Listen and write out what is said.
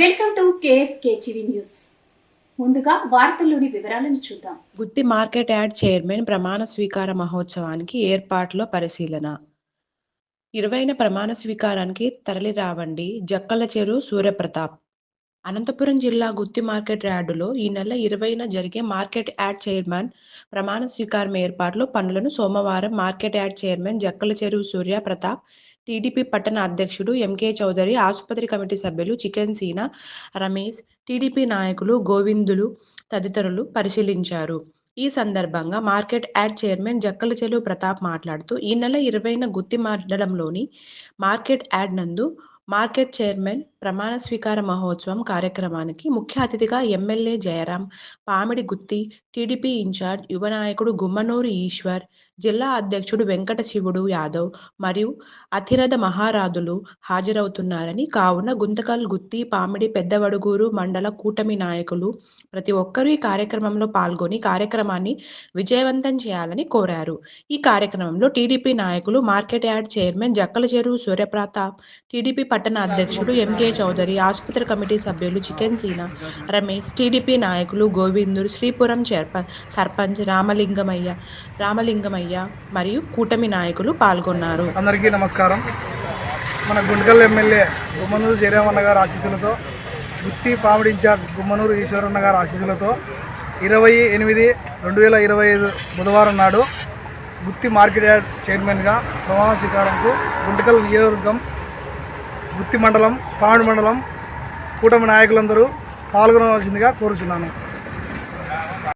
Welcome to news. ముందుగా వార్తల్లోని వివరాలను చూద్దాం. గుత్తి మార్కెట్ యార్డ్ చైర్మన్ ప్రమాణ స్వీకార మహోత్సవానికి ఏర్పాట్లో పరిశీలన. ఇరవైన ప్రమాణ స్వీకారానికి తరలి రావండి జక్కల చెరు సూర్యప్రతాప్. అనంతపురం జిల్లా గుత్తి మార్కెట్ యార్డులో ఈ నెల ఇరవైన జరిగే మార్కెట్ యాడ్ చైర్మన్ ప్రమాణ స్వీకారం ఏర్పాట్లు పనులను సోమవారం మార్కెట్ యాడ్ చైర్మన్ జక్కల చెరువు సూర్య ప్రతాప్ టీడీపీ పట్టణ అధ్యక్షుడు ఎంకే చౌదరి ఆసుపత్రి కమిటీ సభ్యులు చికెన్ సీనా రమేష్ టీడీపీ నాయకులు గోవిందులు తదితరులు పరిశీలించారు. ఈ సందర్భంగా market yard chairman Jakkala Chelu Pratap మాట్లాడుతూ ఈ నెల ఇరవైన గుత్తి మండలంలోని మార్కెట్ యాడ్ నందు మార్కెట్ చైర్మన్ ప్రమాణ స్వీకార మహోత్సవం కార్యక్రమానికి ముఖ్య అతిథిగా MLA Jayaram Pamidi Gutti TDP incharge యువ నాయకుడు గుమ్మనూరు ఈశ్వర్ జిల్లా అధ్యక్షుడు వెంకట శివుడు యాదవ్ మరియు అతిరథ మహారాధులు హాజరవుతున్నారని కావున గుంతకల్ గుత్తి పామిడి పెద్దవడుగూరు మండల కూటమి నాయకులు ప్రతి ఒక్కరూ ఈ కార్యక్రమంలో పాల్గొని కార్యక్రమాన్ని విజయవంతం చేయాలని కోరారు. ఈ కార్యక్రమంలో టీడీపీ నాయకులు మార్కెట్ యార్డ్ చైర్మన్ జక్కల చెరువు సూర్యప్రతాప్ టీడీపీ పట్టణ అధ్యక్షుడు ఎంకే చౌదరి ఆసుపత్రి కమిటీ సభ్యులు చికెన్ సీనా రమేష్ టీడీపీ నాయకులు గోవిందుడు శ్రీపురం చైర్ప సర్పంచ్ రామలింగమయ్య రామలింగమయ్య మరియు కూటమి నాయకులు పాల్గొన్నారు. అందరికీ నమస్కారం. మన గుంటకల్ ఎమ్మెల్యే గుమ్మనూరు జయరామన్న గారి ఆశీస్సులతో గుత్తి పామిడి ఇన్ఛార్జ్ గుమ్మనూరు ఈశ్వరన్న గారి ఆశీస్సులతో ఇరవై ఎనిమిది రెండు వేల ఇరవై ఐదు బుధవారం నాడు గుత్తి మార్కెట్ యార్డ్ చైర్మన్గా ప్రమాణ స్వీకారంకు గుంటకల్ నియోజకవర్గం వృత్తి మండలం పాండు మండలం కూటమి నాయకులందరూ పాల్గొనవలసిందిగా కోరుచున్నాను.